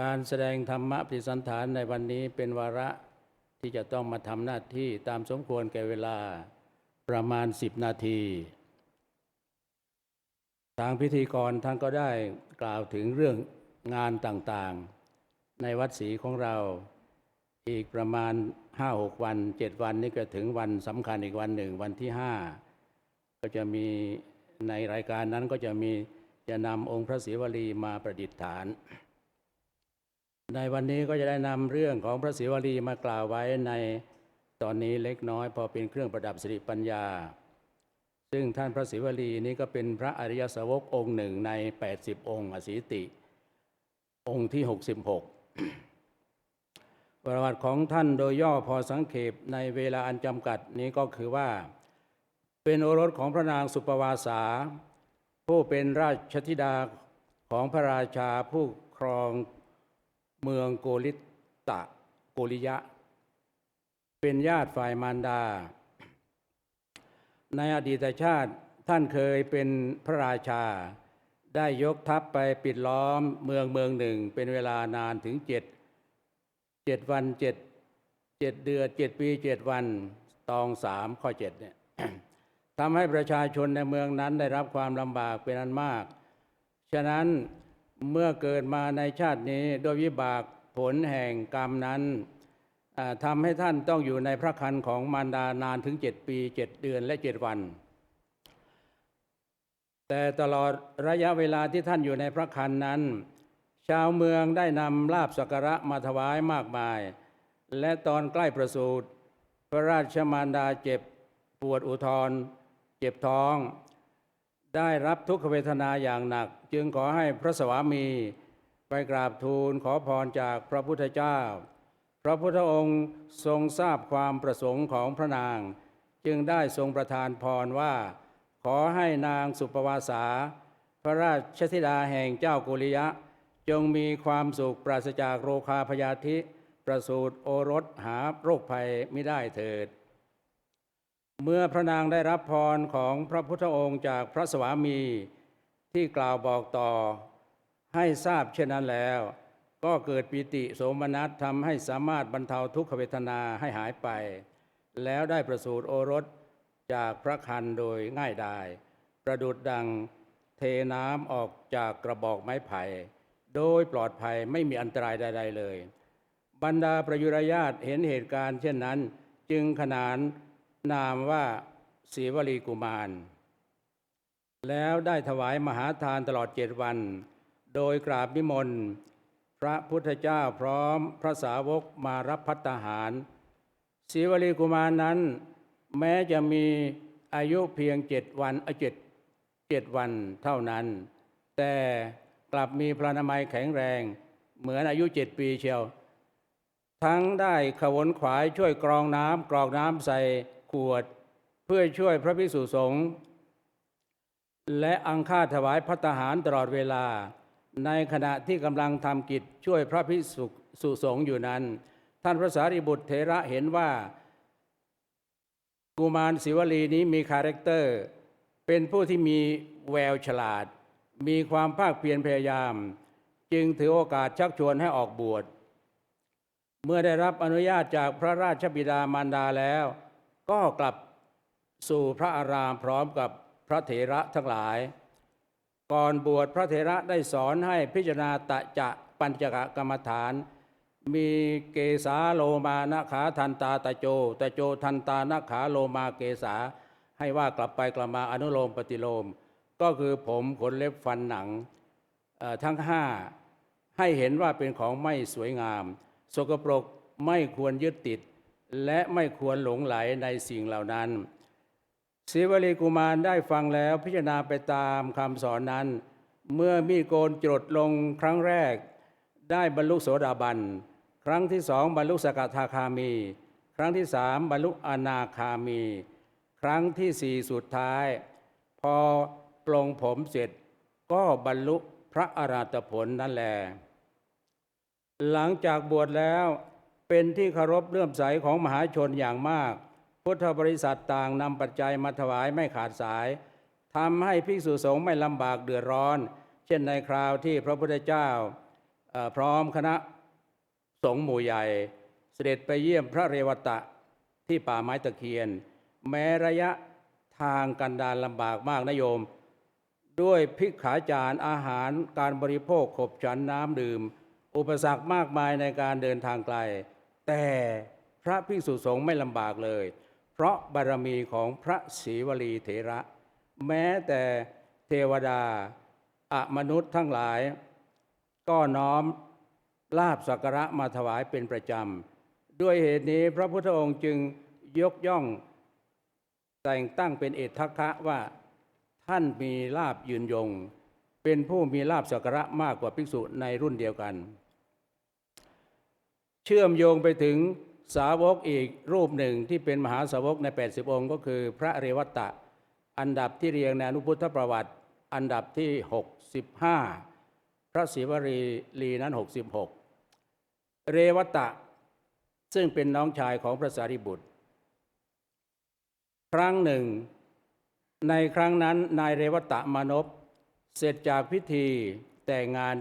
การแสดงธรรมะปฏิสันฐานในวันนี้เป็นวาระที่จะต้องมาทำหน้าที่ตามสมควรแก่เวลาประมาณ10นาที ทางพิธีกรท่านก็ได้กล่าวถึงเรื่องงานต่างๆ ในวัดศรีของเราอีกประมาณ5-6วัน7วันนี้ก็ถึงวันสำคัญอีกวันหนึ่งวันที่5ก็จะมีในรายการนั้นก็จะมีจะนำองค์พระศิวลีมาประดิษฐาน ในวันนี้ก็จะได้นำเรื่องของพระศิวลีมากล่าวไว้ในตอนนี้เล็กน้อยพอเป็นเครื่องประดับสิริปัญญา ซึ่งท่านพระศิวลีนี้ก็เป็นพระอริยสาวกองค์หนึ่งใน 80 องค์อสีติ องค์ที่ 66 ประวัติของท่านโดยย่อพอสังเขปในเวลาอันจำกัดนี้ก็คือว่า เป็นโอรสของพระนางสุปวาสา ผู้เป็นราชธิดาของพระราชาผู้ครอง เมืองโกลิตะโกริยะ เป็นญาติฝ่ายมารดา ในอดีตชาติท่านเคยเป็นพระราชา ได้ยกทัพไปปิดล้อมเมืองเมืองหนึ่ง เป็นเวลานานถึงเจ็ดเจ็ดวันเจ็ดเจ็ดเดือนเจ็ดปีเจ็ดวันตองสามข้อเจ็ดเนี่ยทำให้ประชาชนในเมืองนั้นได้รับความลำบากเป็นอันมาก ฉะนั้น เมื่อเกิดมาในชาตินี้โดยวิบากผลแห่งกรรมนั้นอ่าทำให้ท่านต้องอยู่ในพระคันของมารดานานถึงเจ็ดปีเจ็ดเดือนและเจ็ดวัน แต่ตลอดระยะเวลาที่ท่านอยู่ในพระคันนั้น ชาวเมืองได้นำลาบสักการะมาถวายมากมาย และตอนใกล้ประสูติพระราชมารดาเจ็บปวดอุทธรเจ็บท้อง ได้รับทุกขเวทนาอย่างหนัก จึงขอให้พระสวามีไปกราบทูลขอพรจากพระพุทธเจ้า พระพุทธองค์ทรงทราบความประสงค์ของพระนาง จึงได้ทรงประทานพรว่า ขอให้นางสุปวาสา พระราชธิดาแห่งเจ้ากุลิยะ จงมีความสุขปราศจากโรคาพยาธิ ประสูติโอรสหาโรคภัยไม่ได้เถิด เมื่อพระนางได้รับพรของพระพุทธองค์จากพระสวามีที่กล่าวบอกต่อ ให้ทราบเช่นนั้นแล้ว ก็เกิดปิติโสมนัสทำให้สามารถบรรเทาทุกขเวทนาให้หายไป แล้วได้ประสูติโอรสจากพระคันโดยง่ายดาย ประดุดดังเทน้ำออกจากกระบอกไม้ไผ่ โดยปลอดภัยไม่มีอันตรายใด ๆ เลย บรรดาประยุรญาตเห็นเหตุการณ์เช่นนั้น จึงขนาน นามว่าศรีวลีกุมาร แล้วได้ถวายมหาทานตลอดเจ็ดวัน โดยกราบนิมนต์ พระพุทธเจ้าพร้อมพระสาวกมารับพัตตาหารศรีวลีกุมารนั้น แม้จะมีอายุเพียงเจ็ดวันเจ็ดเจ็ดวันเท่านั้น แต่กลับมีพลานามัยแข็งแรง เหมือนอายุเจ็ดปีเชียว ทั้งได้ขวนขวายช่วยกรองน้ำกรอกน้ำใส่ ขวดเพื่อช่วยพระภิกษุสงฆ์และอังคาถวายพัตหารตลอดเวลา ในขณะที่กำลังทำกิจช่วยพระภิกษุสงฆ์อยู่นั้น ท่านพระสารีบุตรเถระเห็นว่า กุมารศิวลีนี้มีคาแรคเตอร์ เป็นผู้ที่มีแววฉลาด มีความภาคเพียรพยายาม จึงถือโอกาสชักชวนให้ออกบวชเมื่อได้รับอนุญาตจากพระราชบิดามารดาแล้ว ก็กลับสู่พระอารามพร้อมกับพระเถระทั้งหลาย ก่อนบวชพระเถระได้สอนให้พิจารณาตะจะปัญจกกรรมฐาน มีเกสาโลมานะขาทันตาตะโจตะโจทันตานะขาโลมาเกสาให้ว่ากลับไปกลับมาอนุโลมปฏิโลม ก็คือผมขนเล็บฟันหนังทั้งห้าให้เห็นว่าเป็นของไม่สวยงาม สกปรกไม่ควรยึดติด และไม่ควรหลงไหลในสิ่งเหล่านั้นศิวลีกุมารได้ฟังแล้วพิจารณาไปตามคำสอนนั้น เมื่อมีโกนจดลงครั้งแรก ได้บรรลุโสดาบัน ครั้งที่สองบรรลุสกทาคามี ครั้งที่สามบรรลุอนาคามี ครั้งที่สี่สุดท้าย พอปลงผมเสร็จก็บรรลุพระอรหัตผลนั่นแหละหลังจากบวชแล้ว เป็นที่เคารพเลื่อมใสของมหาชนอย่างมาก พุทธบริษัทต่างนำปัจจัยมาถวายไม่ขาดสายทำให้ภิกษุสงฆ์ไม่ลำบากเดือดร้อน เช่นในคราวที่พระพุทธเจ้าพร้อมคณะสงฆ์หมู่ใหญ่ เสด็จไปเยี่ยมพระเรวตะที่ป่าไม้ตะเคียน แม้ระยะทางกันดารลำบากมากนะโยม ด้วยพิกขาจารอาหารการบริโภคขบฉันน้ำดื่ม อุปสรรคมากมายในการเดินทางไกล แต่พระภิกษุสงฆ์ไม่ลำบากเลย เพราะบารมีของพระศรีวลีเถระ แม้แต่เทวดาอมนุษย์ทั้งหลาย ก็น้อมลาบสักการะมาถวายเป็นประจำ ด้วยเหตุนี้พระพุทธองค์จึงยกย่อง แต่งตั้งเป็นเอตทัคคะว่าท่านมีลาบยืนยง เป็นผู้มีลาบสักการะมากกว่าภิกษุในรุ่นเดียวกัน เชื่อมโยงไปถึงสาวกอีกรูปหนึ่งที่เป็นมหาสาวกใน 80 องค์ ก็คือพระเรวัตตะอันดับที่เรียงในอนุพุทธประวัติ อันดับที่ 65 พระศิวรีลีนั้น 66 เรวัตตะซึ่งเป็นน้องชายของพระสารีบุตร ครั้งหนึ่ง ในครั้งนั้นนายเรวัตะมานพเสร็จจากพิธีแต่งงาน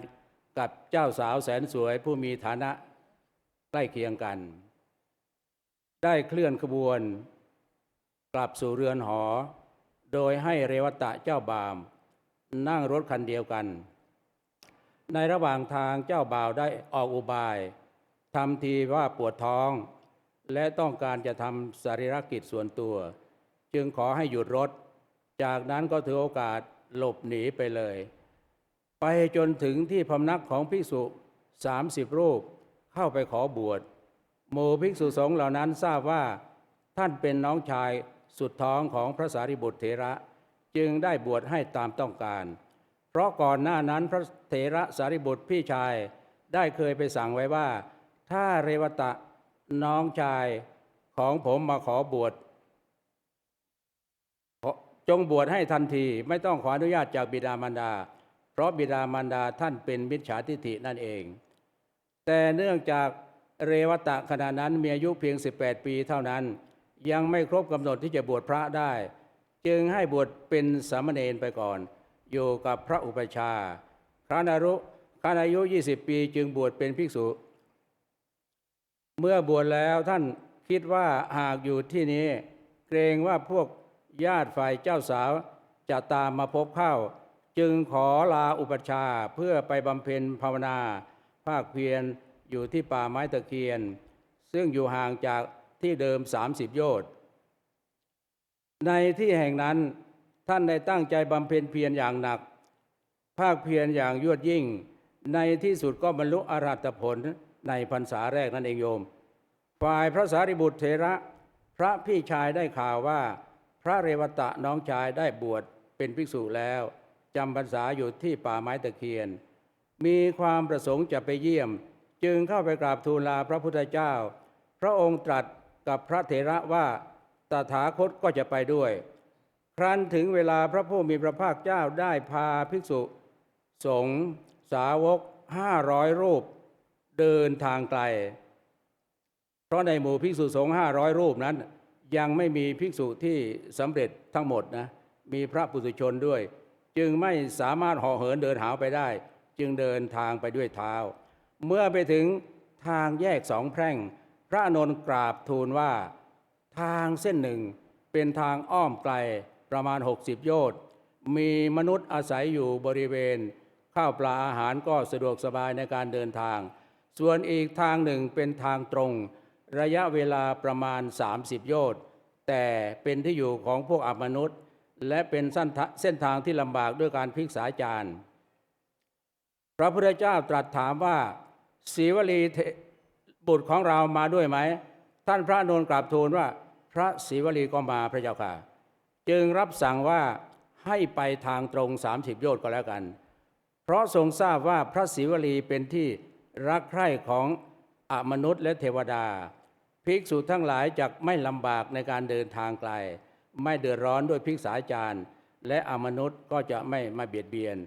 กับเจ้าสาวแสนสวยผู้มีฐานะ ใกล้เคียงกัน ได้เคลื่อนขบวน กลับสู่เรือนหอ โดยให้เรวตะเจ้าบาม นั่งรถคันเดียวกัน ในระหว่างทางเจ้าบ่าวได้ออกอุบายทำทีว่าปวดท้อง และต้องการจะทำสรีรกิจส่วนตัว จึงขอให้หยุดรถ จากนั้นก็ถือโอกาสหลบหนีไปเลย ไปจนถึงที่พำนักของภิกษุ30รูป เข้าไปขอบวชหมู่ภิกษุสงฆ์เหล่านั้นทราบว่าท่านเป็นน้องชายสุดท้องของพระสารีบุตรเถระจึงได้บวชให้ตามต้องการ เพราะก่อนหน้านั้นพระเถระสารีบุตรพี่ชายได้เคยไปสั่งไว้ว่า ถ้าเรวตะน้องชายของผมมาขอบวชจงบวชให้ทันทีไม่ต้องขออนุญาตจากบิดามารดา เพราะบิดามารดาท่านเป็นมิจฉาทิฐินั่นเอง แต่เนื่องจากเรวตะขณะนั้นมีอายุเพียง 18 ปีเท่านั้น ยังไม่ครบกำหนดที่จะบวชพระได้ จึงให้บวชเป็นสามเณรไปก่อน อยู่กับพระอุปชาครั้นอายุครั้นอายุ 20 ปีจึงบวชเป็นภิกษุ เมื่อบวชแล้วท่านคิดว่าหากอยู่ที่นี้ เกรงว่าพวกญาติฝ่ายเจ้าสาวจะตามมาพบเข้า จึงขอลาอุปชาเพื่อไปบำเพ็ญภาวนา ภาคเพียรอยู่ที่ป่าไม้ตะเคียน ซึ่งอยู่ห่างจากที่เดิม 30 โยชน์ ในที่แห่งนั้นท่านได้ตั้งใจบำเพ็ญเพียรอย่างหนัก ภาคเพียรอย่างยวดยิ่ง ในที่สุดก็บรรลุอรหัตผลในพรรษาแรกนั่นเองโยม ฝ่ายพระสารีบุตรเถระ พระพี่ชายได้ข่าวว่า พระเรวตะน้องชายได้บวชเป็นภิกษุแล้วจำพรรษาอยู่ที่ป่าไม้ตะเคียน มีความประสงค์จะไปเยี่ยม จึงเข้าไปกราบทูลลาพระพุทธเจ้า พระองค์ตรัสกับพระเถระว่าตถาคตก็จะไปด้วย ครั้นถึงเวลาพระผู้มีพระภาคเจ้าได้พาภิกษุ สงฆ์สาวกห้าร้อยรูป เดินทางไกล เพราะในหมู่ภิกษุสงฆ์ห้าร้อยรูปนั้น ยังไม่มีภิกษุที่สำเร็จทั้งหมดนะมีพระปุถุชนด้วย จึงไม่สามารถห่อเหินเดินหาวไปได้ จึงเดินทางไปด้วยเท้า เมื่อไปถึงทางแยกสองแพร่ง พระนนท์กราบทูลว่า ทางเส้นหนึ่งเป็นทางอ้อมไกลประมาณ 60 โยชน์ มีมนุษย์อาศัยอยู่บริเวณ ข้าวปลาอาหารก็สะดวกสบายในการเดินทาง ส่วนอีกทางหนึ่งเป็นทางตรง ระยะเวลาประมาณ 30 โยชน์ แต่เป็นที่อยู่ของพวกอมนุษย์ และเป็นเส้นทาเส้นทางที่ลำบากด้วยการพลิกสายจาน ระพุทธเจ้าตรัสถามว่าศีวลีบุตรของเรามาด้วยไหม ท่านพระนนท์กราบทูลว่า พระศีวลีก็มาพระเจ้าค่ะ จึงรับสั่งว่าให้ไปทางตรง 30 โยชน์ก็แล้วกัน เพราะทรงทราบว่าพระศิวลีเป็นที่รักใคร่ของอมนุษย์และเทวดา ภิกษุทั้งหลายจะไม่ลำบากในการเดินทางไกล ไม่เดือดร้อนด้วยภิกษาจารย์ และอมนุษย์ก็จะไม่มาเบียดเบียน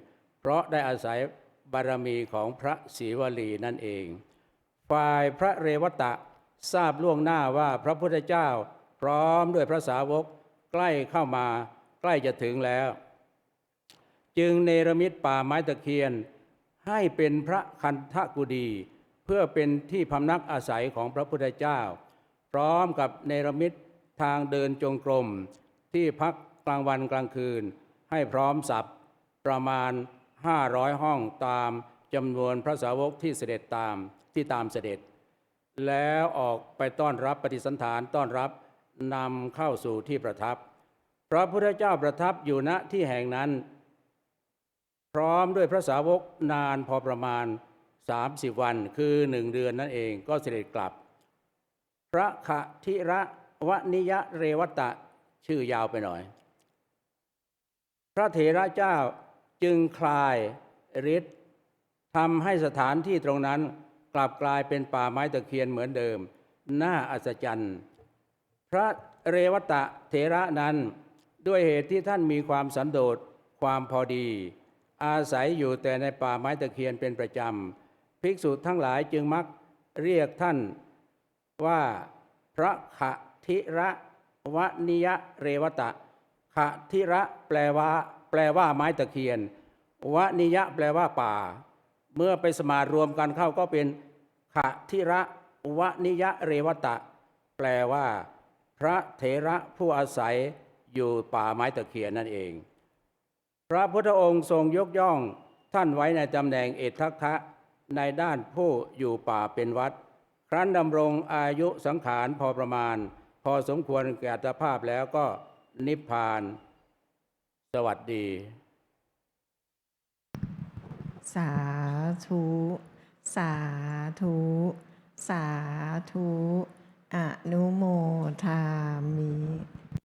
เพราะได้อาศัย บารมีของพระศิวลีนั่นเอง ฝ่ายพระเรวตะทราบล่วงหน้าว่าพระพุทธเจ้าพร้อมด้วยพระสาวกใกล้เข้ามาใกล้จะถึงแล้ว จึงเนรมิตป่าไม้ตะเคียน ให้เป็นพระคันธกุฎีเพื่อเป็นที่พำนักอาศัยของพระพุทธเจ้า พร้อมกับเนรมิตทางเดินจงกรมที่พักกลางวันกลางคืน ให้พร้อมสับประมาณ 500 ห้องตามจำนวนพระสาวกที่เสด็จตามที่ตามเสด็จ แล้วออกไปต้อนรับปฏิสันฐานต้อนรับนำเข้าสู่ที่ประทับ พระพุทธเจ้าประทับอยู่ณที่แห่งนั้น พร้อมด้วยพระสาวกนานพอประมาณ 30 วันคือหนึ่งเดือนนั่นเองก็เสด็จกลับ พระขทิระวนิยะเรวตะชื่อยาวไปหน่อย พระเถระเจ้า จึงคลายฤทธิ์ทำให้สถานที่ตรงนั้นกลับกลายเป็นป่าไม้ตะเคียนเหมือนเดิม น่าอัศจรรย์ พระเรวตะเถระนั้นด้วยเหตุที่ท่านมีความสันโดษความพอดี อาศัยอยู่แต่ในป่าไม้ตะเคียนเป็นประจำ ภิกษุทั้งหลายจึงมักเรียกท่านว่าพระขะทิระวนิยะเรวตะขะทิระแปลว่า แปลว่าไม้ตะเคียน วนิยะแปลว่าป่า เมื่อไปสมารวมกันเข้าก็เป็นขะทิระวนิยะเรวตะ แปลว่า พระเถระผู้อาศัยอยู่ป่าไม้ตะเคียนนั่นเอง พระพุทธองค์ทรงยกย่องท่านไว้ในตำแหน่งเอตทัคคะในด้านผู้อยู่ป่าเป็นวัด ครั้นดำรงอายุสังขารพอประมาณ พอสมควรแก่อัตภาพแล้วก็นิพพาน สวัสดี สาธุ สาธุ สาธุ อนุโมทามิ